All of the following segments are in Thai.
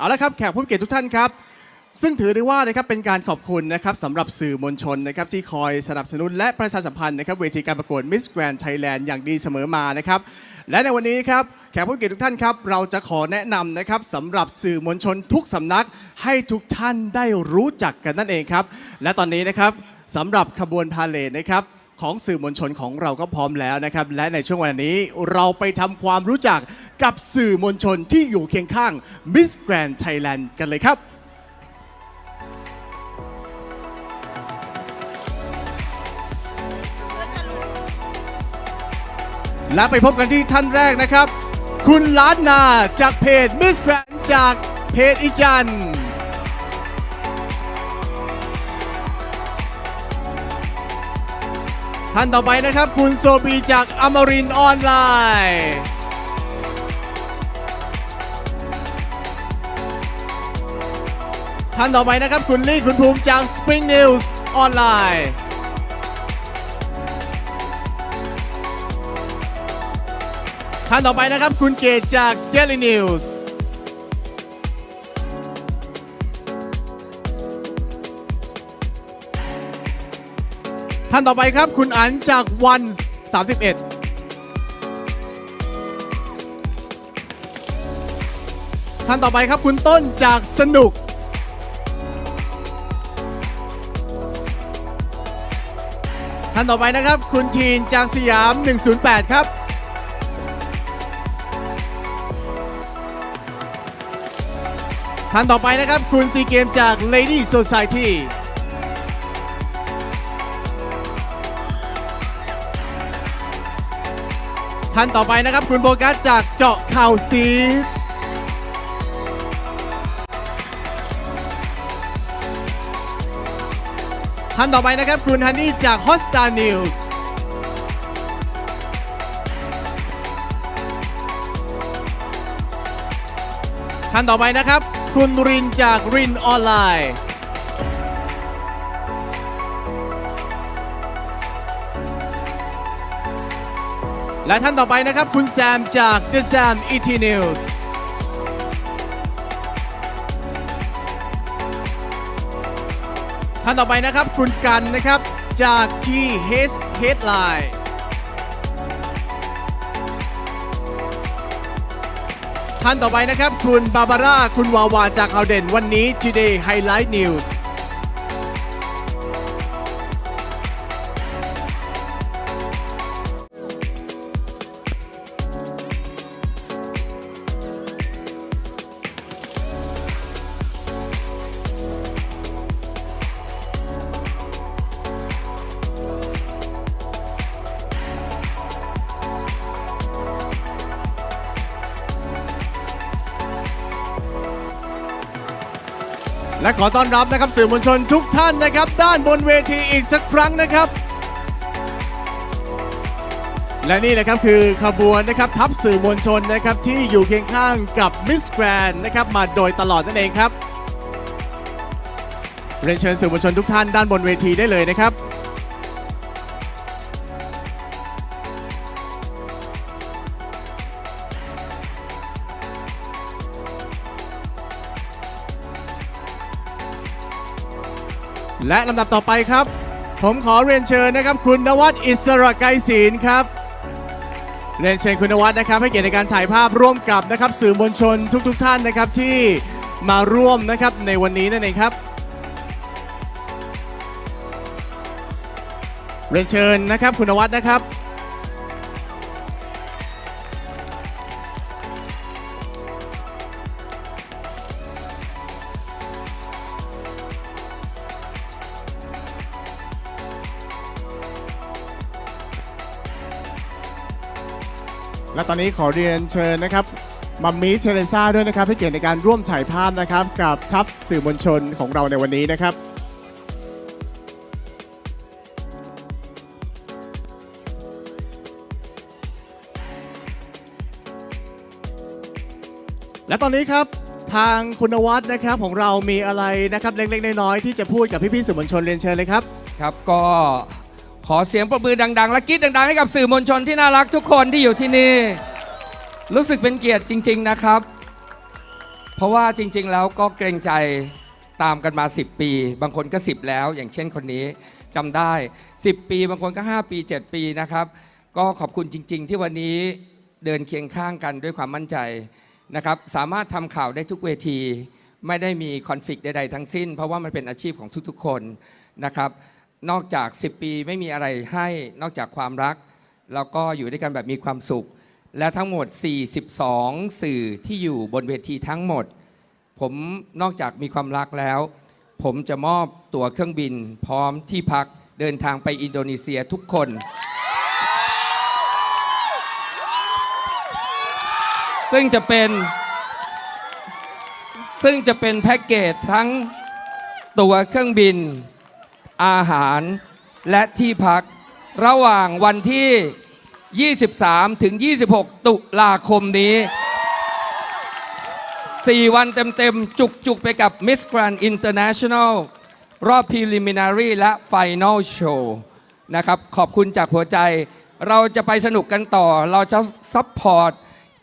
เอาละครับแขกผู้มีเกียรติทุกท่านครับ ซึ่งถือได้ว่านะครับเป็นการขอบคุณนะครับสำหรับสื่อมวลชนนะครับที่คอยสนับสนุนและประชาสัมพันธ์นะครับเวทีการประกวด Miss Grand Thailand อย่างดีเสมอมานะครับและในวันนี้ครับแขกผู้มีเกียรติทุกท่านครับเราจะขอแนะนำนะครับสำหรับสื่อมวลชนทุกสำนักให้ทุกท่านได้รู้จักกันนั่นเองครับและตอนนี้นะครับสำหรับขบวนพาเลทนะครับของสื่อมวลชนของเราก็พร้อมแล้วนะครับ และในช่วงวันนี้เราไปทำความรู้จัก กับสื่อมวลชนที่อยู่เคียงข้าง Miss Grand Thailand กันเลยครับและไปพบกันที่ท่านแรกนะครับ คุณล้านนาจากเพจ Miss Grand จากเพจอีจันท่านต่อไปนะครับ คุณโซบีจากอมรินออนไลน์ ท่านต่อไปนะครับ คุณลี่คุณภูมิจาก Spring News ออนไลน์ท่านต่อไปนะครับ คุณเกตจาก Daily News ท่านต่อไปครับคุณอันจากวัน31ท่านต่อไปครับคุณต้นจากสนุกานต่อไปนะครับ คุณทีนจากสยาม 108 ครับท่านต่อไปนะครับคุณซีเกมจาก Lady Society ท่านต่อไปนะครับคุณโบกัสจากเจาะข่าวซี ท่านต่อไปนะครับคุณฮันนี่จาก Hotstar News ท่านต่อไปนะครับ คุณรินจากรินออนไลน์ และท่านต่อไปนะครับ คุณแซมจาก The Sam ET News ท่านต่อไปนะครับคุณกันนะครับ จาก G H Headline ท่านต่อไปนะครับ คุณบาบาร่า คุณวาวาจากข่าเด่นวันนี้ Today Highlight News และขอต้อนรับนะครับสื่อมวลชนทุกท่านนะครับ ด้านบนเวทีอีกสักครั้งนะครับ และนี่นะครับคือขบวนนะครับทัพสื่อมวลชนนะครับที่อยู่เคียงข้างกับมิสแกรนนะครับมาโดยตลอดนั่นเองครับเรียนเชิญสื่อมวลชนทุกท่านด้านบนเวทีได้เลยนะครับ และลำดับต่อไปครับ ผมขอเรียนเชิญนะครับ คุณนวัดอิสระไกรศีลครับ เรียนเชิญคุณนวัดนะครับ ให้เกียรติในการถ่ายภาพร่วมกับนะครับสื่อมวลชนทุกๆทท่านนะครับที่มาร่วมนะครับในวันนี้นั่นเองครับ เรียนเชิญนะครับคุณนวัดนะครับ และตอนนี้ขอเรียนเชิญนะครับมัมมี่เทเรซ่าด้วยนะครับให้เกียรติในการร่วมถ่ายภาพนะครับ กับทัพสื่อมวลชนของเราในวันนี้นะครับ และตอนนี้ครับทางคุณวัฒน์นะครับของเรามีอะไรนะครับเล็กๆน้อยๆที่จะพูดกับพี่ๆสื่อมวลชนเรียนเชิญเลยครับ ครับก็ ขอเสียงปรบมือดัง ๆ และกรี๊ดดัง ๆ ให้กับสื่อมวลชนที่น่ารักทุกคนที่อยู่ที่นี่ รู้สึกเป็นเกียรติจริง ๆนะครับ เพราะว่าจริง ๆ แล้วก็เกรงใจตามกันมา 10 ปี บางคนก็ 10 แล้ว อย่างเช่นคนนี้จำได้ 10 ปี บางคนก็ 5 ปี 7 ปีนะครับ ก็ขอบคุณจริง ๆ ที่วันนี้เดินเคียงข้างกันด้วยความมั่นใจนะครับ สามารถทำข่าวได้ทุกเวที ไม่ได้มีคอนฟ lict ใด ๆ ทั้งสิ้น เพราะว่ามันเป็นอาชีพของทุกๆ คนนะครับ นอกจาก 10 ปีไม่มีอะไรให้นอกจากความรัก แล้วก็อยู่ด้วยกันแบบมีความสุข และทั้งหมด 42 สื่อที่อยู่บนเวทีทั้งหมด ผมนอกจากมีความรักแล้ว ผมจะมอบตั๋วเครื่องบิน พร้อมที่พักเดินทางไปอินโดนีเซียทุกคน ซึ่งจะเป็นซึ่งจะเป็นแพ็กเกจทั้งตั๋วเครื่องบิน อาหารและที่พักระหว่างวันที่ 23 ถึง 26 ตุลาคมนี้ 4 วันเต็มๆ จุกๆ ไปกับ Miss Grand International รอบ Preliminary และ Final Show นะครับ ขอบคุณจากหัวใจ เราจะไปสนุกกันต่อ เราจะซัพพอร์ต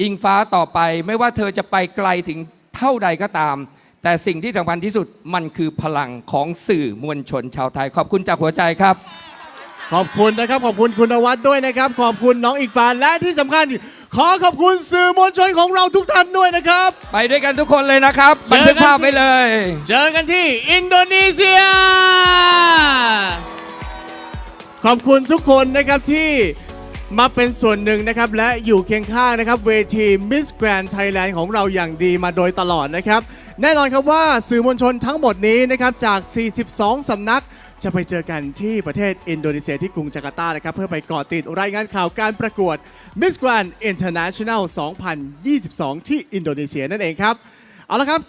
อิงฟ้าต่อไป ไม่ว่าเธอจะไปไกลถึงเท่าใดก็ตาม แต่สิ่งที่สำคัญที่สุดมันคือพลังของสื่อมวลชนชาวไทย ขอบคุณจากหัวใจครับ ขอบคุณนะครับ ขอบคุณคุณนวัดด้วยนะครับ ขอบคุณน้องอีกฟานและที่สำคัญ ขอขอบคุณสื่อมวลชนของเราทุกท่านด้วยนะครับ ไปด้วยกันทุกคนเลยนะครับเจบันอกันทึกภาพที่ไว้เลย เจอกันที่อินโดนีเซีย ขอบคุณทุกคนนะครับที่มาเป็นส่วนหนึ่งนะครับ และอยู่เคียงข้างนะครับ เวที Miss Grand Thailand ของเราอย่างดีมาโดยตลอดนะครับ แน่นอนครับว่าสื่อมวลชนทั้งหมดนี้นะครับจาก 42 สำนัก จะไปเจอกันที่ประเทศอินโดนีเซียที่กรุงจาการ์ตานะครับเพื่อไปเกาะติดรายงานข่าวการประกวด Miss Grand International 2022 ที่อินโดนีเซียนั่นเองครับ เอาละครับ